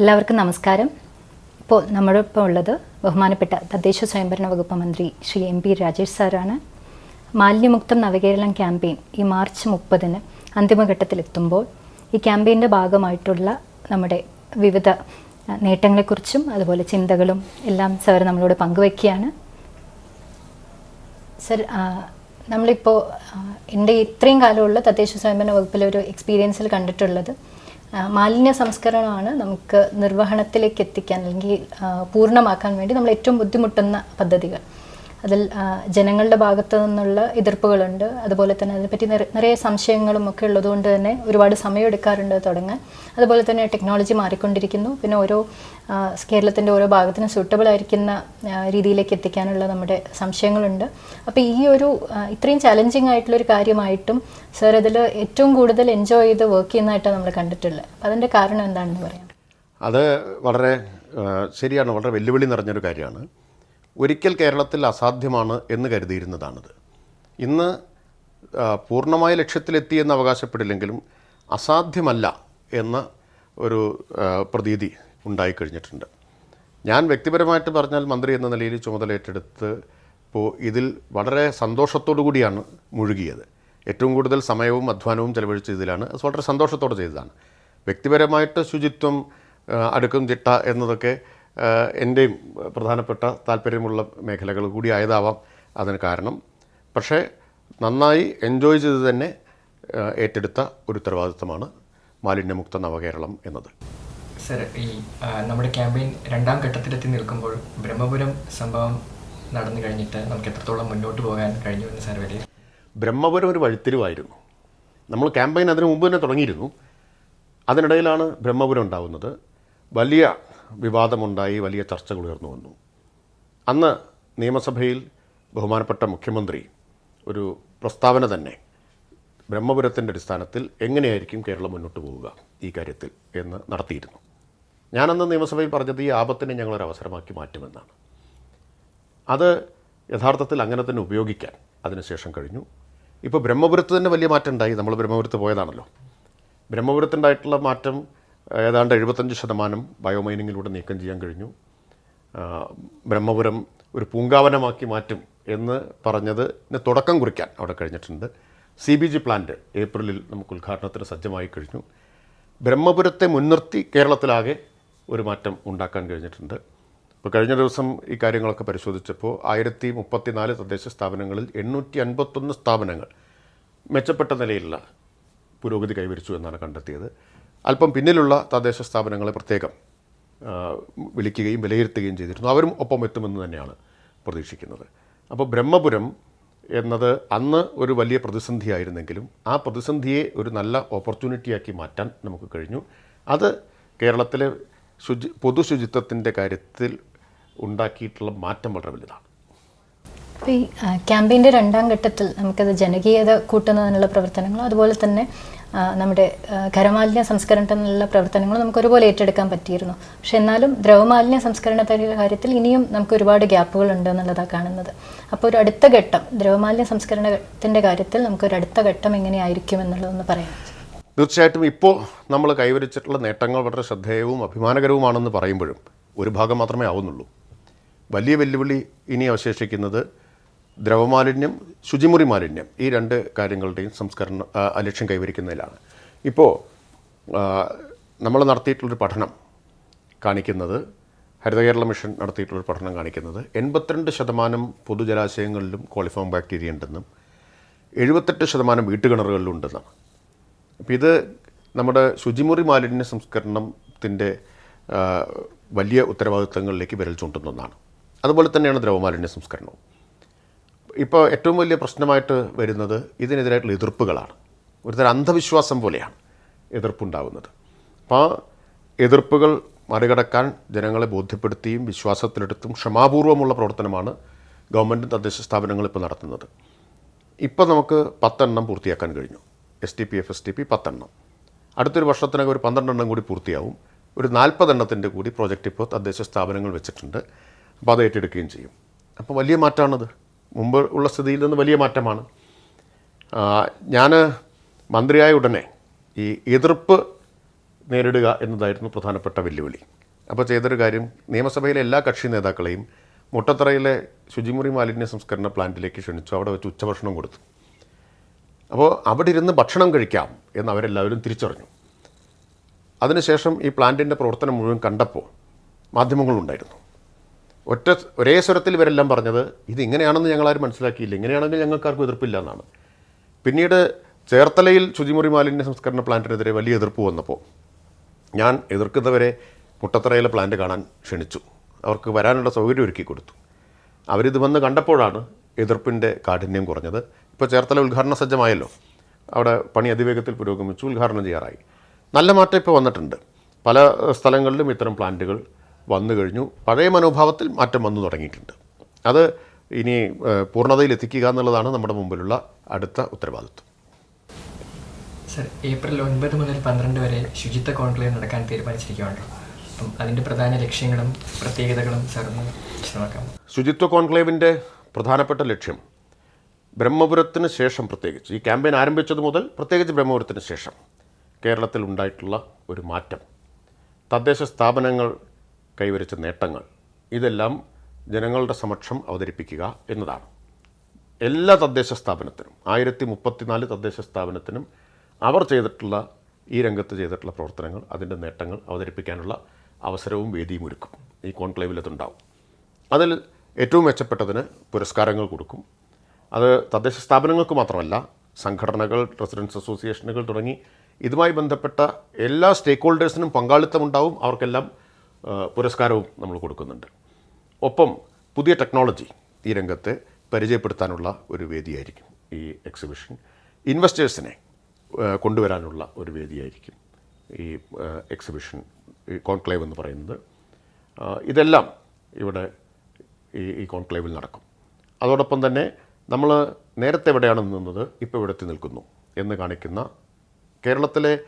എല്ലാവർക്കും നമസ്കാരം. ഇപ്പോൾ നമ്മളിപ്പോൾ ഉള്ളത് ബഹുമാനപ്പെട്ട തദ്ദേശ സ്വയംഭരണ വകുപ്പ് മന്ത്രി ശ്രീ എം പി രാജേഷ് സാറാണ്. മാലിന്യമുക്തം നവകേരളം ക്യാമ്പയിൻ ഈ മാർച്ച് മുപ്പതിന് അന്തിമഘട്ടത്തിലെത്തുമ്പോൾ ഈ ക്യാമ്പയിന്റെ ഭാഗമായിട്ടുള്ള നമ്മുടെ വിവിധ നേട്ടങ്ങളെക്കുറിച്ചും അതുപോലെ ചിന്തകളും എല്ലാം സാർ നമ്മളോട് പങ്കുവയ്ക്കുകയാണ്. സർ നമ്മളിപ്പോൾ എന്റെ ഇത്രയും കാലമുള്ള തദ്ദേശ സ്വയംഭരണ വകുപ്പിലെ ഒരു എക്സ്പീരിയൻസിൽ കണ്ടിട്ടുള്ളത് മാലിന്യ സംസ്കരണമാണ് നമുക്ക് നിർവഹണത്തിലേക്ക് എത്തിക്കാൻ അല്ലെങ്കിൽ പൂർണമാക്കാൻ വേണ്ടി നമ്മൾ ഏറ്റവും ബുദ്ധിമുട്ടുന്ന പദ്ധതികൾ. അതിൽ ജനങ്ങളുടെ ഭാഗത്തു നിന്നുള്ള എതിർപ്പുകളുണ്ട്. അതുപോലെ തന്നെ അതിനെപ്പറ്റി നിറ- നിറയെ സംശയങ്ങളും ഒക്കെ ഉള്ളതുകൊണ്ട് തന്നെ ഒരുപാട് സമയം എടുക്കാറുണ്ട് അത് തുടങ്ങാൻ. അതുപോലെ തന്നെ ടെക്നോളജി മാറിക്കൊണ്ടിരിക്കുന്നു. പിന്നെ ഓരോ കേരളത്തിന്റെ ഓരോ ഭാഗത്തിന് സൂട്ടബിൾ ആയിരിക്കുന്ന രീതിയിലേക്ക് എത്തിക്കാനുള്ള നമ്മുടെ സംശയങ്ങളുണ്ട്. അപ്പോൾ ഈ ഒരു ഇത്രയും ചലഞ്ചിങ് ആയിട്ടുള്ള ഒരു കാര്യമായിട്ടും സർ അതിൽ ഏറ്റവും കൂടുതൽ എൻജോയ് ചെയ്ത് വർക്ക് ചെയ്യുന്നതായിട്ടാണ് നമ്മൾ കണ്ടിട്ടുള്ളത്. അപ്പോൾ അതിന്റെ കാരണം എന്താണെന്ന് പറയാം. അത് വളരെ ശരിയാണ്. വളരെ വെല്ലുവിളി നിറഞ്ഞൊരു കാര്യമാണ്. ഒരിക്കൽ കേരളത്തിൽ അസാധ്യമാണ് എന്ന് കരുതിയിരുന്നതാണിത്. ഇന്ന് പൂർണമായ ലക്ഷ്യത്തിലെത്തി എന്ന് അവകാശപ്പെടില്ലെങ്കിലും അസാധ്യമല്ല എന്ന ഒരു പ്രതീതി ഉണ്ടായിക്കഴിഞ്ഞിട്ടുണ്ട് ഞാൻ വ്യക്തിപരമായിട്ട് പറഞ്ഞാൽ മന്ത്രി എന്ന നിലയിൽ ചുമതല ഏറ്റെടുത്ത് ഇപ്പോൾ ഇതിൽ വളരെ സന്തോഷത്തോടു കൂടിയാണ് മുഴുകിയത്. ഏറ്റവും കൂടുതൽ സമയവും അധ്വാനവും ചെലവഴിച്ച ഇതിലാണ്. അത് വളരെ സന്തോഷത്തോടെ ചെയ്തതാണ്. വ്യക്തിപരമായിട്ട് ശുചിത്വം അടുക്കും ചിട്ട എന്നതൊക്കെ എന്റെയും പ്രധാനപ്പെട്ട താല്പര്യമുള്ള മേഖലകൾ കൂടി ആയതാവാം അതിന് കാരണം. പക്ഷേ നന്നായി എൻജോയ് ചെയ്ത് തന്നെ ഏറ്റെടുത്ത ഒരു ഉത്തരവാദിത്തമാണ് മാലിന്യമുക്ത നവകേരളം എന്നത്. സർ ഈ നമ്മുടെ ക്യാമ്പയിൻ രണ്ടാം ഘട്ടത്തിലെത്തി നിൽക്കുമ്പോൾ ബ്രഹ്മപുരം സംഭവം നടന്നു കഴിഞ്ഞിട്ട് നമുക്ക് എത്രത്തോളം മുന്നോട്ട് പോകാൻ കഴിഞ്ഞു എന്ന് സാർ വലിയ ബ്രഹ്മപുരം ഒരു വഴിത്തിരിവായിരുന്നു. നമ്മൾ ക്യാമ്പയിൻ അതിനു മുമ്പ് തന്നെ തുടങ്ങിയിരുന്നു. അതിനിടയിലാണ് ബ്രഹ്മപുരം ഉണ്ടാവുന്നത്. വലിയ വിവാദമുണ്ടായി വലിയ ചർച്ചകൾ ഉയർന്നു വന്നു. അന്ന് നിയമസഭയിൽ ബഹുമാനപ്പെട്ട മുഖ്യമന്ത്രി ഒരു പ്രസ്താവന തന്നെ ബ്രഹ്മപുരത്തിന്റെ അടിസ്ഥാനത്തിൽ എങ്ങനെയായിരിക്കും കേരളം മുന്നോട്ട് പോവുക ഈ കാര്യത്തിൽ എന്ന് നടത്തിയിരുന്നു. ഞാനന്ന് നിയമസഭയിൽ പറഞ്ഞത് ഈ ആപത്തിനെ ഞങ്ങളൊരു അവസരമാക്കി മാറ്റുമെന്നാണ്. അത് യഥാർത്ഥത്തിൽ അങ്ങനെ തന്നെ ഉപയോഗിക്കാൻ അതിനുശേഷം കഴിഞ്ഞു. ഇപ്പോൾ ബ്രഹ്മപുരത്ത് തന്നെ വലിയ മാറ്റം ഉണ്ടായി. നമ്മൾ ബ്രഹ്മപുരത്ത് പോയതാണല്ലോ. ബ്രഹ്മപുരത്തുണ്ടായിട്ടുള്ള മാറ്റം ഏതാണ്ട് എഴുപത്തഞ്ച് ശതമാനം ബയോമൈനിങ്ങിലൂടെ നീക്കം ചെയ്യാൻ കഴിഞ്ഞു. ബ്രഹ്മപുരം ഒരു പൂങ്കാവനമാക്കി മാറ്റും എന്ന് പറഞ്ഞതിന് തുടക്കം കുറിക്കാൻ അവിടെ കഴിഞ്ഞിട്ടുണ്ട്. സി ബി ജി പ്ലാന്റ് ഏപ്രിലിൽ നമുക്ക് ഉദ്ഘാടനത്തിന് സജ്ജമായി കഴിഞ്ഞു. ബ്രഹ്മപുരത്തെ മുൻനിർത്തി കേരളത്തിലാകെ ഒരു മാറ്റം ഉണ്ടാക്കാൻ കഴിഞ്ഞിട്ടുണ്ട്. ഇപ്പോൾ കഴിഞ്ഞ ദിവസം ഈ കാര്യങ്ങളൊക്കെ പരിശോധിച്ചപ്പോൾ ആയിരത്തി മുപ്പത്തിനാല് തദ്ദേശ സ്ഥാപനങ്ങളിൽ എണ്ണൂറ്റി അൻപത്തൊന്ന് സ്ഥാപനങ്ങൾ മെച്ചപ്പെട്ട നിലയിലുള്ള പുരോഗതി കൈവരിച്ചു എന്നാണ് കണ്ടെത്തിയത്. അല്പം പിന്നിലുള്ള തദ്ദേശ സ്ഥാപനങ്ങളെ പ്രത്യേകം വിളിക്കുകയും വിലയിരുത്തുകയും ചെയ്തിരുന്നു. അവരും ഒപ്പം എത്തുമെന്ന് തന്നെയാണ് പ്രതീക്ഷിക്കുന്നത്. അപ്പോൾ ബ്രഹ്മപുരം എന്നത് അന്ന് ഒരു വലിയ പ്രതിസന്ധിയായിരുന്നെങ്കിലും ആ പ്രതിസന്ധിയെ ഒരു നല്ല ഓപ്പർച്യൂണിറ്റിയാക്കി മാറ്റാൻ നമുക്ക് കഴിഞ്ഞു. അത് കേരളത്തിലെ ശുചി പൊതുശുചിത്വത്തിന്റെ കാര്യത്തിൽ ഉണ്ടാക്കിയിട്ടുള്ള മാറ്റം വളരെ വലുതാണ്. ഈ ക്യാമ്പയിന്റെ രണ്ടാം ഘട്ടത്തിൽ നമുക്കത് ജനകീയത കൂട്ടുന്നതിനുള്ള പ്രവർത്തനങ്ങളും അതുപോലെ തന്നെ നമ്മുടെ ഖരമാലിന്യ സംസ്കരണത്തിനുള്ള പ്രവർത്തനങ്ങൾ നമുക്ക് ഒരുപോലെ ഏറ്റെടുക്കാൻ പറ്റിയിരുന്നു. പക്ഷെ എന്നാലും ദ്രവമാലിന്യ സംസ്കരണത്തിന്റെ കാര്യത്തിൽ ഇനിയും നമുക്ക് ഒരുപാട് ഗ്യാപ്പുകൾ ഉണ്ട് എന്നുള്ളതാണ് കാണുന്നത്. അപ്പോൾ ഒരു അടുത്ത ഘട്ടം ദ്രവമാലിന്യ സംസ്കരണത്തിന്റെ കാര്യത്തിൽ നമുക്ക് ഒരു അടുത്ത ഘട്ടം എങ്ങനെയായിരിക്കും എന്നുള്ളതൊന്ന് പറയാം. തീർച്ചയായിട്ടും ഇപ്പോൾ നമ്മൾ കൈവരിച്ചിട്ടുള്ള നേട്ടങ്ങൾ വളരെ ശ്രദ്ധേയവും അഭിമാനകരവുമാണെന്ന് പറയുമ്പോഴും ഒരു ഭാഗം മാത്രമേ ആവുന്നുള്ളൂ. വലിയ വെല്ലുവിളി ഇനി അവശേഷിക്കുന്നത് ദ്രവമാലിന്യം ശുചിമുറി മാലിന്യം ഈ രണ്ട് കാര്യങ്ങളുടെയും സംസ്കരണം ലക്ഷ്യം കൈവരിക്കുന്നതിലാണ്. ഇപ്പോൾ നമ്മൾ നടത്തിയിട്ടുള്ളൊരു പഠനം കാണിക്കുന്നത് ഹരിതകേരള മിഷൻ നടത്തിയിട്ടുള്ളൊരു പഠനം കാണിക്കുന്നത് എൺപത്തിരണ്ട് ശതമാനം പൊതുജലാശയങ്ങളിലും കോളിഫോം ബാക്ടീരിയ ഉണ്ടെന്നും എഴുപത്തെട്ട് ശതമാനം വീട്ടുകിണറുകളിലും ഉണ്ടെന്നാണ് അപ്പോൾ ഇത് നമ്മുടെ ശുചിമുറി മാലിന്യ സംസ്കരണത്തിന്റെ വലിയ ഉത്തരവാദിത്തങ്ങളിലേക്ക് വിരൽ ചൂണ്ടുന്ന ഒന്നാണ്. അതുപോലെ തന്നെയാണ് ദ്രവമാലിന്യ സംസ്കരണവും. ഇപ്പോൾ ഏറ്റവും വലിയ പ്രശ്നമായിട്ട് വരുന്നത് ഇതിനെതിരായിട്ടുള്ള എതിർപ്പുകളാണ്. ഒരുതരം അന്ധവിശ്വാസം പോലെയാണ് എതിർപ്പുണ്ടാകുന്നത് അപ്പോൾ എതിർപ്പുകൾ മറികടക്കാൻ ജനങ്ങളെ ബോധ്യപ്പെടുത്തിയും വിശ്വാസത്തിലെടുത്തും ക്ഷമാപൂർവമുള്ള പ്രവർത്തനമാണ് ഗവൺമെന്റ് തദ്ദേശ സ്ഥാപനങ്ങൾ ഇപ്പോൾ നടത്തുന്നത്. ഇപ്പോൾ നമുക്ക് പത്തെണ്ണം പൂർത്തിയാക്കാൻ കഴിഞ്ഞു. S T P F S T P പത്തെണ്ണം. അടുത്തൊരു വർഷത്തിനകം ഒരു പന്ത്രണ്ടെണ്ണം കൂടി പൂർത്തിയാവും. ഒരു നാൽപ്പതെണ്ണത്തിന്റെ കൂടി പ്രോജക്റ്റ് ഇപ്പോൾ തദ്ദേശ സ്ഥാപനങ്ങൾ വെച്ചിട്ടുണ്ട്. അപ്പോൾ അത് ഏറ്റെടുക്കുകയും ചെയ്യും. അപ്പോൾ വലിയ മാറ്റമാണത് മുമ്പ് ഉള്ള സ്ഥിതിയിൽ നിന്ന് വലിയ മാറ്റമാണ്. ഞാൻ മന്ത്രിയായ ഉടനെ ഈ എതിർപ്പ് നേരിടുക എന്നതായിരുന്നു പ്രധാനപ്പെട്ട വെല്ലുവിളി. അപ്പോൾ ചെയ്തൊരു കാര്യം നിയമസഭയിലെ എല്ലാ കക്ഷി നേതാക്കളെയും മുട്ടത്തറയിലെ ശുചിമുറി മാലിന്യ സംസ്കരണ പ്ലാന്റിലേക്ക് ക്ഷണിച്ചു. അവിടെ വെച്ച് ഉച്ചഭക്ഷണം കൊടുത്തു. അപ്പോൾ അവിടെ ഇരുന്ന് ഭക്ഷണം കഴിക്കാം എന്ന് അവരെല്ലാവരും തിരിച്ചറിഞ്ഞു. അതിനുശേഷം ഈ പ്ലാന്റിന്റെ പ്രവർത്തനം മുഴുവൻ കണ്ടപ്പോൾ മാധ്യമങ്ങളുണ്ടായിരുന്നു. ഒറ്റ ഒരേ സ്വരത്തിൽ ഇവരെല്ലാം പറഞ്ഞത് ഇതിങ്ങനെയാണെന്ന് ഞങ്ങളാരും മനസ്സിലാക്കിയില്ല. ഇങ്ങനെയാണെങ്കിൽ ഞങ്ങൾക്കാർക്കും എതിർപ്പില്ല എന്നാണ് പിന്നീട് ചേർത്തലയിൽ ശുചിമുറി മാലിന്യ സംസ്കരണ പ്ലാന്റിനെതിരെ വലിയ എതിർപ്പ് വന്നപ്പോൾ ഞാൻ എതിർക്കുന്നവരെ മുട്ടത്തറയിലെ പ്ലാന്റ് കാണാൻ ക്ഷണിച്ചു. അവർക്ക് വരാനുള്ള സൗകര്യം ഒരുക്കി കൊടുത്തു. അവരിത് വന്ന് കണ്ടപ്പോഴാണ് എതിർപ്പിന്റെ കാഠിന്യം കുറഞ്ഞത്. ഇപ്പോൾ ചേർത്തല ഉദ്ഘാടന സജ്ജമായല്ലോ. അവിടെ പണി അതിവേഗത്തിൽ പുരോഗമിച്ചു ഉദ്ഘാടനം ചെയ്യാറായി. നല്ല മാറ്റം ഇപ്പോൾ വന്നിട്ടുണ്ട്. പല സ്ഥലങ്ങളിലും ഇത്തരം പ്ലാന്റുകൾ വന്നു കഴിഞ്ഞു. പഴയ മനോഭാവത്തിൽ മാറ്റം വന്നു തുടങ്ങിയിട്ടുണ്ട്. അത് ഇനി പൂർണതയിൽ എത്തിക്കുക എന്നുള്ളതാണ് നമ്മുടെ മുമ്പിലുള്ള അടുത്ത ഉത്തരവാദിത്വം. സർ ഏപ്രിൽ ഒൻപത് മുതൽ പന്ത്രണ്ട് വരെ ശുചിത്വ കോൺക്ലേവ് നടക്കാൻ തീരുമാനിച്ചിരിക്കുകയാണല്ലോ. അപ്പം അതിന്റെ പ്രധാന ലക്ഷ്യങ്ങളും പ്രത്യേകതകളും സാർ വിശദമാക്കാം ശുചിത്വ കോൺക്ലേവിന്റെ പ്രധാനപ്പെട്ട ലക്ഷ്യം ബ്രഹ്മപുരത്തിന് ശേഷം പ്രത്യേകിച്ച് ഈ ക്യാമ്പയിൻ ആരംഭിച്ചത് മുതൽ പ്രത്യേകിച്ച് ബ്രഹ്മപുരത്തിന് ശേഷം കേരളത്തിൽ ഉണ്ടായിട്ടുള്ള ഒരു മാറ്റം. തദ്ദേശ സ്ഥാപനങ്ങൾ കൈവരിച്ച നേട്ടങ്ങൾ. ഇതെല്ലാം ജനങ്ങളുടെ സമക്ഷം അവതരിപ്പിക്കുക എന്നതാണ്. എല്ലാ തദ്ദേശ സ്ഥാപനത്തിനും ആയിരത്തി മുപ്പത്തിനാല് തദ്ദേശ സ്ഥാപനത്തിനും അവർ ചെയ്തിട്ടുള്ള ഈ രംഗത്ത് ചെയ്തിട്ടുള്ള പ്രവർത്തനങ്ങൾ അതിന്റെ നേട്ടങ്ങൾ അവതരിപ്പിക്കാനുള്ള അവസരവും വേദിയും ഒരുക്കും. ഈ കോൺക്ലേവിൽ അതുണ്ടാവും. അതിൽ ഏറ്റവും മെച്ചപ്പെട്ടതിന് പുരസ്കാരങ്ങൾ കൊടുക്കും. അത് തദ്ദേശ സ്ഥാപനങ്ങൾക്ക് മാത്രമല്ല സംഘടനകൾ റെസിഡൻസ് അസോസിയേഷനുകൾ തുടങ്ങി ഇതുമായി ബന്ധപ്പെട്ട എല്ലാ സ്റ്റേക്ക് ഹോൾഡേഴ്സിനും പങ്കാളിത്തമുണ്ടാവും. അവർക്കെല്ലാം പുരസ്കാരവും നമ്മൾ കൊടുക്കുന്നുണ്ട്. ഒപ്പം പുതിയ ടെക്നോളജി ഈ രംഗത്ത് പരിചയപ്പെടുത്താനുള്ള ഒരു വേദിയായിരിക്കും ഈ എക്സിബിഷൻ ഇൻവെസ്റ്റേഴ്സിനെ കൊണ്ടുവരാനുള്ള ഒരു വേദിയായിരിക്കും ഈ എക്സിബിഷൻ ഈ കോൺക്ലേവ് എന്ന് പറയുന്നത്. ഇതെല്ലാം ഇവിടെ ഈ ഈ കോൺക്ലേവിൽ നടക്കും. അതോടൊപ്പം തന്നെ നമ്മൾ നേരത്തെ എവിടെയാണ് നിന്നത്? ഇപ്പോൾ ഇവിടെ എത്തി നിൽക്കുന്നു എന്ന് കാണിക്കുന്ന കേരളത്തിലെ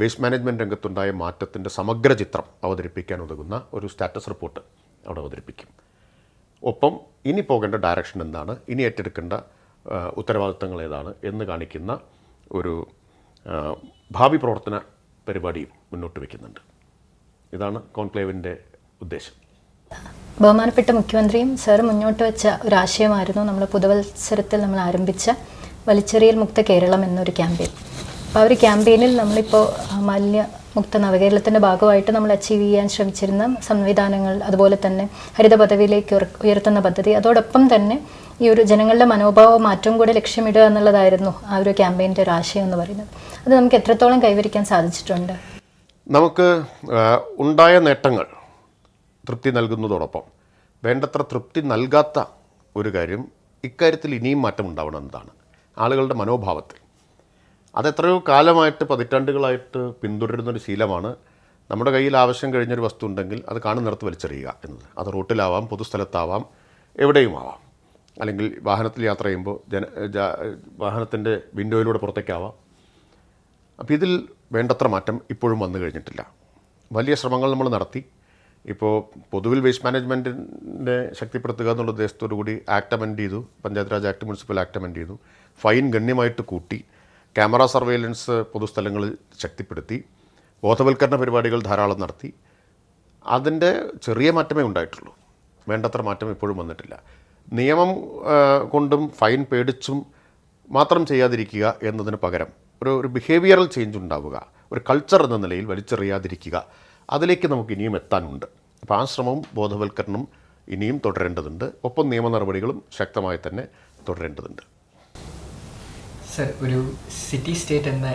വേസ്റ്റ് മാനേജ്മെന്റ് രംഗത്തുണ്ടായ മാറ്റത്തിന്റെ സമഗ്ര ചിത്രം അവതരിപ്പിക്കാൻ ഉതകുന്ന ഒരു സ്റ്റാറ്റസ് റിപ്പോർട്ട് അവിടെ അവതരിപ്പിക്കും. ഒപ്പം ഇനി പോകേണ്ട ഡയറക്ഷൻ എന്താണ്? ഇനി ഏറ്റെടുക്കേണ്ട ഉത്തരവാദിത്തങ്ങൾ ഏതാണ് എന്ന് കാണിക്കുന്ന ഒരു ഭാവി പ്രവർത്തന പരിപാടിയും മുന്നോട്ട് വയ്ക്കുന്നുണ്ട് ഇതാണ് കോൺക്ലേവിന്റെ ഉദ്ദേശം. ബഹുമാനപ്പെട്ട മുഖ്യമന്ത്രിയും സർ മുന്നോട്ട് വെച്ച ഒരു ആശയമായിരുന്നു നമ്മൾ പുതുവത്സരത്തിൽ നമ്മൾ ആരംഭിച്ച വലിച്ചെറിയൽ മുക്ത കേരളം എന്നൊരു ക്യാമ്പയിൻ. അപ്പോൾ ആ ഒരു ക്യാമ്പയിനിൽ നമ്മളിപ്പോൾ മാലിന്യ മുക്ത നവകേരളത്തിന്റെ ഭാഗമായിട്ട് നമ്മൾ അച്ചീവ് ചെയ്യാൻ ശ്രമിച്ചിരുന്ന സംവിധാനങ്ങൾ അതുപോലെ തന്നെ ഹരിത പദവിയിലേക്ക് ഉയർത്തുന്ന പദ്ധതി അതോടൊപ്പം തന്നെ ഈ ഒരു ജനങ്ങളുടെ മനോഭാവ മാറ്റം കൂടെ ലക്ഷ്യമിടുക എന്നുള്ളതായിരുന്നു ആ ഒരു ക്യാമ്പയിന്റെ ഒരു ആശയം എന്ന് പറയുന്നത്. അത് നമുക്ക് എത്രത്തോളം കൈവരിക്കാൻ സാധിച്ചിട്ടുണ്ട്? നമുക്ക് ഉണ്ടായ നേട്ടങ്ങൾ തൃപ്തി നൽകുന്നതോടൊപ്പം വേണ്ടത്ര തൃപ്തി നൽകാത്ത ഒരു കാര്യം ഇക്കാര്യത്തിൽ ഇനിയും മാറ്റം ഉണ്ടാവണം എന്നതാണ്. ആളുകളുടെ മനോഭാവത്തിൽ അതെത്രയോ കാലമായിട്ട് പതിറ്റാണ്ടുകളായിട്ട് പിന്തുടരുന്നൊരു ശീലമാണ്. നമ്മുടെ കയ്യിൽ ആവശ്യം കഴിഞ്ഞൊരു വസ്തു ഉണ്ടെങ്കിൽ അത് കാണുന്നിടത്ത് വലിച്ചെറിയുക എന്നത്. അത് റോട്ടിലാവാം പൊതുസ്ഥലത്താവാം എവിടെയും ആവാം അല്ലെങ്കിൽ വാഹനത്തിൽ യാത്ര ചെയ്യുമ്പോൾ ജന വാഹനത്തിന്റെ വിൻഡോയിലൂടെ പുറത്തേക്കാവാം. അപ്പോൾ ഇതിൽ വേണ്ടത്ര മാറ്റം ഇപ്പോഴും വന്നു കഴിഞ്ഞിട്ടില്ല. വലിയ ശ്രമങ്ങൾ നമ്മൾ നടത്തി. ഇപ്പോൾ പൊതുവിൽ വേസ്റ്റ് മാനേജ്മെന്റിനെ ശക്തിപ്പെടുത്തുക എന്നുള്ള ഉദ്ദേശത്തോടു കൂടി ആക്ട് അമെൻഡ് ചെയ്തു. Panchayat raj act municipal act amend ചെയ്തു. ഫൈൻ ഗണ്യമായിട്ട് കൂട്ടി. ക്യാമറ സർവൈലൻസ് പൊതുസ്ഥലങ്ങളിൽ ശക്തിപ്പെടുത്തി ബോധവൽക്കരണ പരിപാടികൾ ധാരാളം നടത്തി. അതിന്റെ ചെറിയ മാറ്റമേ ഉണ്ടായിട്ടുള്ളൂ. വേണ്ടത്ര മാറ്റം ഇപ്പോഴും വന്നിട്ടില്ല. നിയമം കൊണ്ടും ഫൈൻ പേടിച്ചും മാത്രം ചെയ്യാതിരിക്കുക എന്നതിന് പകരം ഒരു ഒരു ബിഹേവിയറൽ ചേഞ്ച് ഉണ്ടാവുക ഒരു കൾച്ചർ എന്ന നിലയിൽ വലിച്ചെറിയാതിരിക്കുക അതിലേക്ക് നമുക്ക് ഇനിയും എത്താനുണ്ട്. അപ്പോൾ ആ ശ്രമവും ബോധവൽക്കരണം ഇനിയും തുടരേണ്ടതുണ്ട്. ഒപ്പം നിയമ നടപടികളും ശക്തമായി തന്നെ തുടരേണ്ടതുണ്ട്. സർ ഒരു സിറ്റി സ്റ്റേറ്റ് എന്ന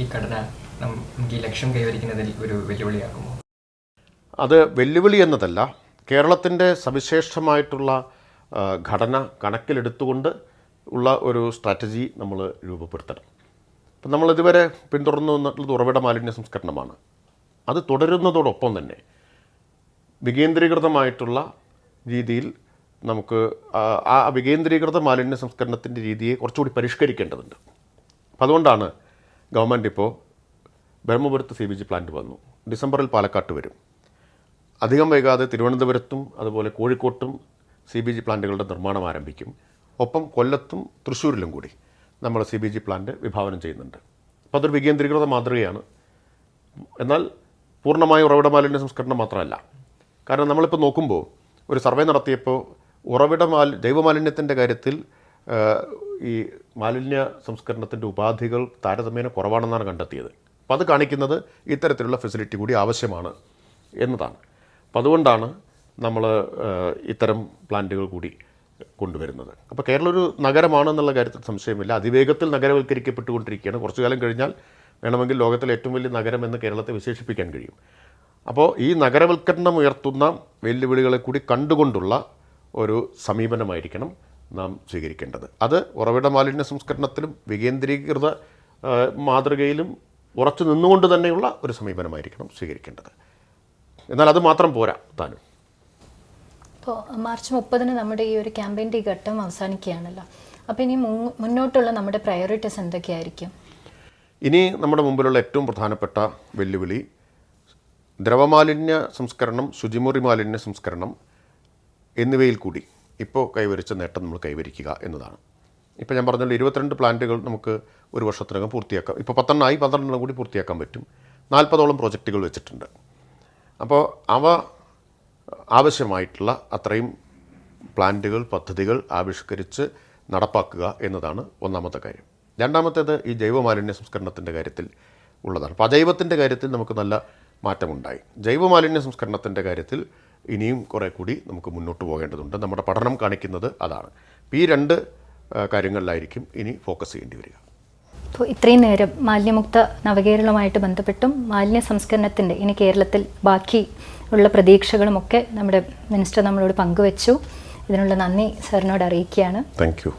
ഈ ഘടന നമുക്ക് ഈ ലക്ഷ്യം കൈവരിക്കുന്നതിൽ ഒരു വെല്ലുവിളിയാകുമോ അത് വെല്ലുവിളി എന്നതല്ല. കേരളത്തിന്റെ സവിശേഷമായിട്ടുള്ള ഘടന കണക്കിലെടുത്തുകൊണ്ട് ഉള്ള ഒരു സ്ട്രാറ്റജി നമ്മൾ രൂപപ്പെടുത്തണം. അപ്പം നമ്മൾ ഇതുവരെ പിന്തുടർന്നു വന്നിട്ടുള്ളത് ഉറവിട മാലിന്യ സംസ്കരണമാണ്. അത് തുടരുന്നതോടൊപ്പം തന്നെ വികേന്ദ്രീകൃതമായിട്ടുള്ള രീതിയിൽ നമുക്ക് ആ- വികേന്ദ്രീകൃത മാലിന്യ സംസ്കരണത്തിന്റെ രീതിയെ കുറച്ചുകൂടി പരിഷ്കരിക്കേണ്ടതുണ്ട്. അപ്പം അതുകൊണ്ടാണ് ഗവൺമെന്റ് ഇപ്പോൾ ബ്രഹ്മപുരത്ത് സി ബി ജി പ്ലാന്റ് വന്നു. ഡിസംബറിൽ പാലക്കാട്ട് വരും. അധികം വൈകാതെ തിരുവനന്തപുരത്തും അതുപോലെ കോഴിക്കോട്ടും സി ബി ജി പ്ലാന്റുകളുടെ നിർമ്മാണം ആരംഭിക്കും. ഒപ്പം കൊല്ലത്തും തൃശ്ശൂരിലും കൂടി നമ്മൾ സി ബി ജി പ്ലാന്റ് വിഭാവനം ചെയ്യുന്നുണ്ട്. അപ്പോൾ അതൊരു വികേന്ദ്രീകൃത മാതൃകയാണ്. എന്നാൽ പൂർണമായ ഉറവിട മാലിന്യ സംസ്കരണം മാത്രമല്ല. കാരണം നമ്മളിപ്പോൾ നോക്കുമ്പോൾ ഒരു സർവേ നടത്തിയപ്പോൾ ഉറവിട മാൽ ജൈവമാലിന്യത്തിന്റെ കാര്യത്തിൽ ഈ മാലിന്യ സംസ്കരണത്തിന്റെ ഉപാധികൾ താരതമ്യേന കുറവാണെന്നാണ് കണ്ടെത്തിയത്. അപ്പോൾ അത് കാണിക്കുന്നത് ഇത്തരത്തിലുള്ള ഫെസിലിറ്റി കൂടി ആവശ്യമാണ് എന്നതാണ്. അപ്പം അതുകൊണ്ടാണ് നമ്മൾ ഇത്തരം പ്ലാന്റുകൾ കൂടി കൊണ്ടുവരുന്നത്. അപ്പോൾ കേരളം ഒരു നഗരമാണെന്നുള്ള കാര്യത്തിൽ സംശയമില്ല. അതിവേഗത്തിൽ നഗരവൽക്കരിക്കപ്പെട്ടുകൊണ്ടിരിക്കുകയാണ്. കുറച്ചു കാലം കഴിഞ്ഞാൽ വേണമെങ്കിൽ ലോകത്തിലെ ഏറ്റവും വലിയ നഗരം എന്ന് കേരളത്തെ വിശേഷിപ്പിക്കാൻ കഴിയും. അപ്പോൾ ഈ നഗരവൽക്കരണം ഉയർത്തുന്ന വെല്ലുവിളികളെ കൂടി കണ്ടുകൊണ്ടുള്ള ഒരു സമീപനമായിരിക്കണം നാം സ്വീകരിക്കേണ്ടത്. അത് ഉറവിട മാലിന്യ സംസ്കരണത്തിലും വികേന്ദ്രീകൃത മാതൃകയിലും ഉറച്ചു നിന്നുകൊണ്ട് തന്നെയുള്ള ഒരു സമീപനമായിരിക്കണം സ്വീകരിക്കേണ്ടത്. എന്നാൽ അത് മാത്രം പോരാ താനും. ഇപ്പോൾ മാർച്ച് മുപ്പതിന് നമ്മുടെ ഈ ഒരു ക്യാമ്പയിന്റെ ഈ ഘട്ടം അവസാനിക്കുകയാണല്ലോ. അപ്പോൾ ഇനി മുന്നോട്ടുള്ള നമ്മുടെ പ്രയോറിറ്റീസ് എന്തൊക്കെയായിരിക്കും? ഇനി നമ്മുടെ മുമ്പിലുള്ള ഏറ്റവും പ്രധാനപ്പെട്ട വെല്ലുവിളി ദ്രവമാലിന്യ സംസ്കരണം ശുചിമുറി മാലിന്യ സംസ്കരണം എന്നിവയിൽ കൂടി ഇപ്പോൾ കൈവരിച്ച നേട്ടം നമ്മൾ കൈവരിക്കുക എന്നതാണ്. ഇപ്പോൾ ഞാൻ പറഞ്ഞല്ലോ ഇരുപത്തിരണ്ട് പ്ലാന്റുകൾ നമുക്ക് ഒരു വർഷത്തിനകം പൂർത്തിയാക്കാം. ഇപ്പോൾ പത്തെണ്ണമായി പന്ത്രണ്ടെണ്ണം കൂടി പൂർത്തിയാക്കാൻ പറ്റും. നാൽപ്പതോളം പ്രോജക്റ്റുകൾ വെച്ചിട്ടുണ്ട്. അപ്പോൾ അവ ആവശ്യമായിട്ടുള്ള അത്രയും പ്ലാന്റുകൾ പദ്ധതികൾ ആവിഷ്കരിച്ച് നടപ്പാക്കുക എന്നതാണ് ഒന്നാമത്തെ കാര്യം. രണ്ടാമത്തേത് ഈ ജൈവമാലിന്യ സംസ്കരണത്തിന്റെ കാര്യത്തിൽ ഉള്ളതാണ്. അപ്പോൾ അജൈവത്തിന്റെ കാര്യത്തിൽ നമുക്ക് നല്ല മാറ്റമുണ്ടായി. ജൈവമാലിന്യ സംസ്കരണത്തിന്റെ കാര്യത്തിൽ ഇനിയും കുറേ കൂടി നമുക്ക് മുന്നോട്ട് പോകേണ്ടതുണ്ട്. നമ്മുടെ പഠനം കാണിക്കുന്നത് അതാണ്. അപ്പോൾ ഈ രണ്ട് കാര്യങ്ങളിലായിരിക്കും ഇനി ഫോക്കസ് ചെയ്യേണ്ടി വരിക. അപ്പോൾ ഇത്രയും നേരം മാലിന്യമുക്ത നവകേരളമായിട്ട് ബന്ധപ്പെട്ടും മാലിന്യ സംസ്കരണത്തിന്റെ ഇനി കേരളത്തിൽ ബാക്കി ഉള്ള പ്രതീക്ഷകളുമൊക്കെ നമ്മുടെ മിനിസ്റ്റർ നമ്മളോട് പങ്കുവച്ചു. ഇതിനുള്ള നന്ദി സാറിനോട് അറിയിക്കുകയാണ്. Thank you